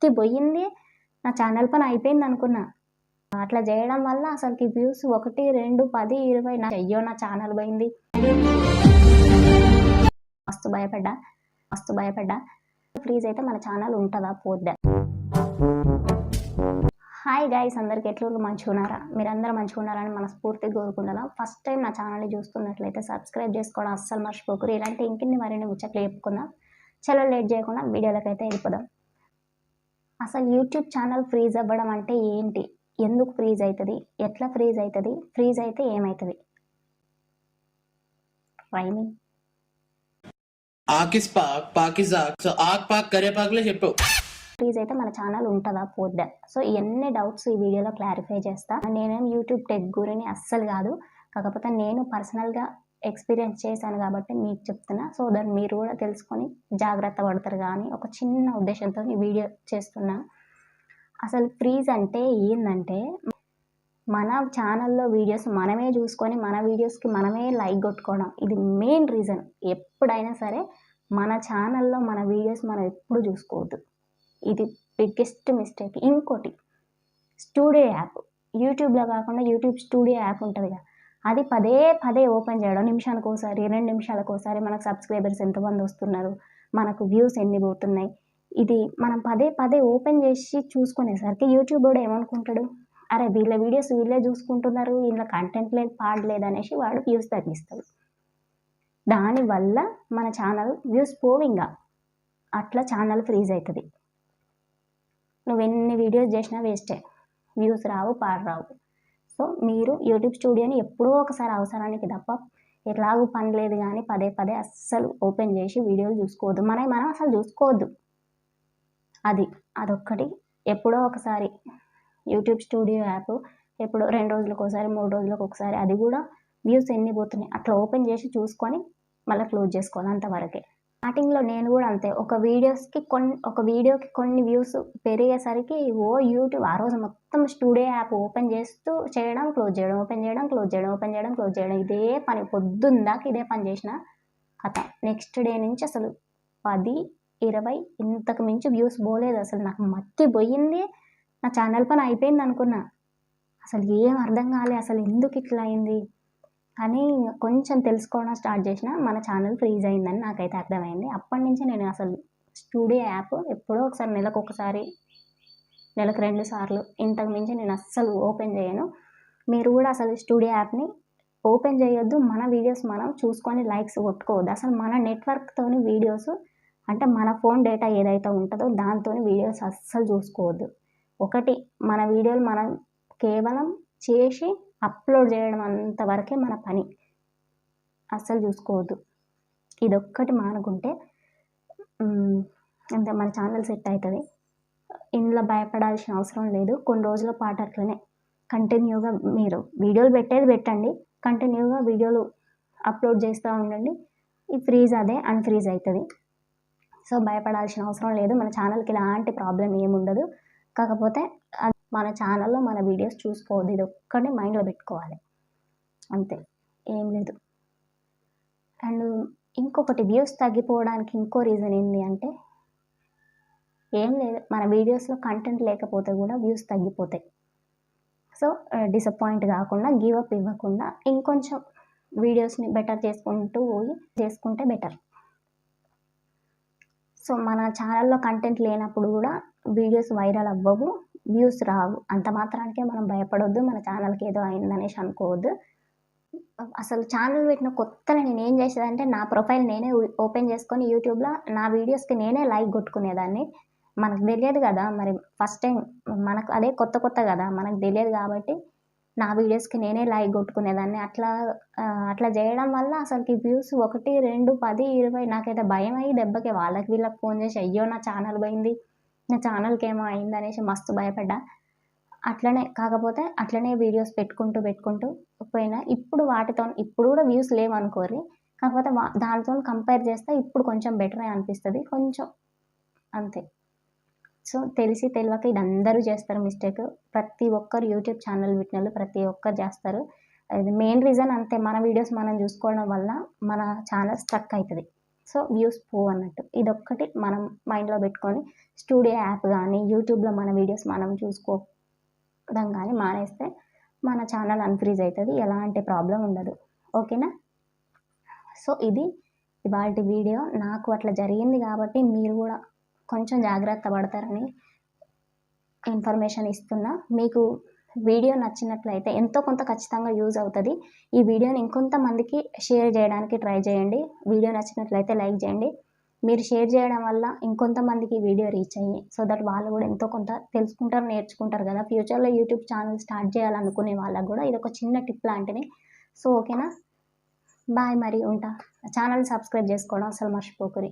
మత్తి పోయింది. నా ఛానల్ పని అయిపోయింది అనుకున్నా. అట్లా చేయడం వల్ల అసలుకి వ్యూస్ ఒకటి రెండు పది ఇరవై నా అయ్యో నా ఛానల్ పోయింది. మస్తు భయపడ్డా మస్తు భయపడ్డా. ఫ్రీజ్ అయితే మన ఛానల్ ఉంటుందా? పోద్దా? హాయ్ గైస్ అందరికి ఎట్లు మంచిగా ఉన్నారా? మీరందరూ మంచిగా ఉన్నారని మనస్ఫూర్తిగా కోరుకుంటున్నాం. ఫస్ట్ టైం నా ఛానల్ని చూస్తున్నట్లయితే సబ్స్క్రైబ్ చేసుకోవడం అస్సలు మర్చిపోకరు ఇలాంటి ఇంకిన్ని మరిన్ని ముచ్చట్లు చెప్పుకుందాం. చలో లేట్ చేయకుండా వీడియోలకైతే అయితే వెళ్ళిపోదాం. అసలు యూట్యూబ్ ఛానల్ ఫ్రీజ్ అవ్వడం అంటే ఏంటి? ఎందుకు ఫ్రీజ్ అవుతుంది ఎట్లా ఫ్రీజ్ అవుతుంది ఫ్రీజ్ అయితే ఏమవుతుంది రైమింగ్. ఆకిస్ పాక్ పాకిజాక్ సో ఆక్ పాక్ కరేపాకులే చెప్పు. ప్లీజ్ అయితే మన ఛానల్ ఉంటుందా? పోద్దా. సో ఇవన్నీ డౌట్స్ ఈ వీడియోలో క్లారిఫై చేస్తా. నేనేం యూట్యూబ్ టెక్ గురిని అస్సలు కాదు. కాకపోతే నేను పర్సనల్గా ఎక్స్పీరియన్స్ చేశాను కాబట్టి మీకు చెప్తున్నా. సో దాన్ని మీరు కూడా తెలుసుకొని జాగ్రత్త పడతారు. కానీ ఒక చిన్న ఉద్దేశంతో ఈ వీడియో చేస్తున్నా. అసలు ఫ్రీజ్ అంటే ఏంటంటే మన ఛానల్లో వీడియోస్ మనమే చూసుకొని మన వీడియోస్కి మనమే లైక్ కొట్టుకోవడం. ఇది మెయిన్ రీజన్. ఎప్పుడైనా సరే మన ఛానల్లో మన వీడియోస్ మనం ఎప్పుడు చూసుకోవద్దు. ఇది బిగ్గెస్ట్ మిస్టేక్. ఇంకోటి స్టూడియో యాప్. యూట్యూబ్లో కాకుండా యూట్యూబ్ స్టూడియో యాప్ ఉంటుంది కదా అది పదే పదే ఓపెన్ చేయడం నిమిషానికి ఒకసారి రెండు నిమిషాలకు ఒకసారి మనకు సబ్స్క్రైబర్స్ ఎంతమంది వస్తున్నారు మనకు వ్యూస్ ఎన్ని పోతున్నాయి ఇది మనం పదే పదే ఓపెన్ చేసి చూసుకునేసరికి యూట్యూబ్ కూడా ఏమనుకుంటాడు? అరే వీళ్ళ వీడియోస్ వీళ్ళే చూసుకుంటున్నారు వీళ్ళ కంటెంట్ లేదు పాడలేదు అనేసి వాడు వ్యూస్ తగ్గిస్తాడు. దానివల్ల మన ఛానల్ వ్యూస్ పోవింగా అట్లా ఛానల్ ఫ్రీజ్ అవుతుంది నువ్వు ఎన్ని వీడియోస్ చేసినా వేస్టే వ్యూస్ రావు పాడు రావు. సో మీరు యూట్యూబ్ స్టూడియోని ఎప్పుడో ఒకసారి అవసరానికి తప్ప ఎలాగూ పని లేదు కానీ పదే పదే అస్సలు ఓపెన్ చేసి వీడియోలు చూసుకోవద్దు. మనం మనం అసలు చూసుకోవద్దు. అది అదొక్కటి. ఎప్పుడో ఒకసారి యూట్యూబ్ స్టూడియో యాప్ ఎప్పుడో రెండు రోజులకు ఒకసారి మూడు రోజులకు ఒకసారి అది కూడా వ్యూస్ ఎన్ని పోతున్నాయి అట్లా ఓపెన్ చేసి చూసుకొని మళ్ళీ క్లోజ్ చేసుకోవాలి అంతవరకే. స్టార్టింగ్లో నేను కూడా అంతే. ఒక వీడియోస్కి కొన్ని ఒక వీడియోకి కొన్ని వ్యూస్ పెరిగేసరికి ఓ యూట్యూబ్ ఆ రోజు మొత్తం స్టూడియో యాప్ ఓపెన్ చేస్తూ చేయడం క్లోజ్ చేయడం ఓపెన్ చేయడం క్లోజ్ చేయడం ఓపెన్ చేయడం క్లోజ్ చేయడం. ఇదే పని పొద్దుందాక ఇదే పని చేసిన కథ. నెక్స్ట్ డే నుంచి అసలు పది ఇరవై ఇంతకు మించి వ్యూస్ పోలేదు. అసలు నాకు మత్తి పోయింది. నా ఛానల్ పని అయిపోయింది అనుకున్నా అసలు ఏం అర్థం కాలే. అసలు ఎందుకు ఇట్లా అయింది? అని కొంచెం తెలుసుకోవడం స్టార్ట్ చేసిన మన ఛానల్ ఫ్రీజ్ అయిందని నాకైతే అర్థమైంది. అప్పటి నుంచి నేను అసలు స్టూడియో యాప్ ఎప్పుడో ఒకసారి నెలకు ఒకసారి నెలకు రెండు సార్లు ఇంతకు మించి నేను అస్సలు ఓపెన్ చేయను. మీరు కూడా అసలు స్టూడియో యాప్ని ఓపెన్ చేయొద్దు. మన వీడియోస్ మనం చూసుకొని లైక్స్ కొట్టుకోవద్దు. అసలు మన నెట్వర్క్తోని వీడియోస్ అంటే మన ఫోన్ డేటా ఏదైతే ఉంటుందో దాంతో వీడియోస్ అస్సలు చూసుకోవద్దు. ఒకటి మన వీడియోలు మనం కేవలం చేసి అప్లోడ్ చేయడం అంతవరకే మన పని. అస్సలు చూసుకోవద్దు. ఇదొక్కటి మానుకుంటే మ్, అంతే మన ఛానల్ సెట్ అవుతుంది ఇందులో భయపడాల్సిన అవసరం లేదు. కొన్ని రోజుల పాటు అట్లనే. కంటిన్యూగా మీరు వీడియోలు పెట్టేది పెట్టండి. కంటిన్యూగా వీడియోలు అప్లోడ్ చేస్తూ ఉండండి. ఈ ఫ్రీజ్ అదే అన్ఫ్రీజ్ అవుతుంది సో భయపడాల్సిన అవసరం లేదు. మన ఛానల్కి ఎలాంటి ప్రాబ్లం ఏముండదు. కాకపోతే మన ఛానల్లో మన వీడియోస్ చూసుకోవద్దు ఇది ఒక్కటి మైండ్లో పెట్టుకోవాలి. అంతే ఏం లేదు. అండ్ ఇంకొకటి వ్యూస్ తగ్గిపోవడానికి ఇంకో రీజన్ ఏంటి అంటే ఏం లేదు మన వీడియోస్లో కంటెంట్ లేకపోతే కూడా వ్యూస్ తగ్గిపోతాయి. సో డిసప్పాయింట్ కాకుండా గివ్ అప్ ఇవ్వకుండా ఇంకొంచెం వీడియోస్ని బెటర్ చేసుకుంటూ పోయి చేసుకుంటే బెటర్ సో మన ఛానల్లో కంటెంట్ లేనప్పుడు కూడా వీడియోస్ వైరల్ అవ్వవు. వ్యూస్ రావు. అంత మాత్రానికే మనం భయపడొద్దు. మన ఛానల్కి ఏదో అయిందనేసి అనుకోవద్దు. అసలు ఛానల్ పెట్టిన కొత్తలో నేను ఏం చేసేదంటే నా ప్రొఫైల్ నేనే ఓపెన్ చేసుకొని యూట్యూబ్లో నా వీడియోస్కి నేనే లైక్ కొట్టుకునేదాన్ని. మనకు తెలియదు కదా మరి ఫస్ట్ టైం మనకు అదే కొత్త కొత్త కదా మనకు తెలియదు కాబట్టి నా వీడియోస్కి నేనే లైక్ కొట్టుకునేదాన్ని. అట్లా అట్లా చేయడం వల్ల అసలుకి వ్యూస్ ఒకటి రెండు పది ఇరవై నాకైతే భయం అయ్యి దెబ్బకి వాళ్ళకి వీళ్ళకి ఫోన్ చేసి అయ్యో నా ఛానల్ పోయింది. నా ఛానల్కి ఏమో అయిందనేసి మస్తు భయపడ్డా. అట్లనే కాకపోతే అట్లనే వీడియోస్ పెట్టుకుంటూ పెట్టుకుంటూ పోయినా. ఇప్పుడు వాటితో ఇప్పుడు కూడా వ్యూస్ లేవనుకోరి కాకపోతే వా దానితో కంపేర్ చేస్తే ఇప్పుడు కొంచెం బెటరే అనిపిస్తుంది. కొంచెం అంతే. సో తెలిసి తెలియక ఇది అందరూ చేస్తారు మిస్టేక్ ప్రతి ఒక్కరు యూట్యూబ్ ఛానల్ పెట్టిన ప్రతి ఒక్కరు చేస్తారు. అది మెయిన్ రీజన్ అంతే. మన వీడియోస్ మనం చూసుకోవడం వల్ల మన ఛానల్ స్ట్రక్ అవుతుంది సో వ్యూస్ పో అన్నట్టు. ఇదొక్కటి మనం మైండ్లో పెట్టుకొని స్టూడియో యాప్ కానీ యూట్యూబ్లో మన వీడియోస్ మనం చూసుకోవడం కానీ మానేస్తే మన ఛానల్ అన్ఫ్రీజ్ అవుతుంది ఎలాంటి ప్రాబ్లం ఉండదు. ఓకేనా సో ఇది ఇవాళ వీడియో. నాకు అట్లా జరిగింది కాబట్టి మీరు కూడా కొంచెం జాగ్రత్త పడతారని ఇన్ఫర్మేషన్ ఇస్తున్నా. మీకు వీడియో నచ్చినట్లయితే ఎంతో కొంత ఖచ్చితంగా యూజ్ అవుతుంది. ఈ వీడియోని ఇంకొంతమందికి షేర్ చేయడానికి ట్రై చేయండి. వీడియో నచ్చినట్లయితే లైక్ చేయండి. మీరు షేర్ చేయడం వల్ల ఇంకొంతమందికి వీడియో రీచ్ అయ్యి సో దట్ వాళ్ళు కూడా ఎంతో కొంత తెలుసుకుంటారు నేర్చుకుంటారు కదా. ఫ్యూచర్లో యూట్యూబ్ ఛానల్ స్టార్ట్ చేయాలనుకునే వాళ్ళకు కూడా ఇది ఒక చిన్న టిప్ లాంటిది. సో ఓకేనా? బాయ్ మరి ఉంటా. ఛానల్ సబ్స్క్రైబ్ చేసుకోవడం అసలు మర్చిపోకురి.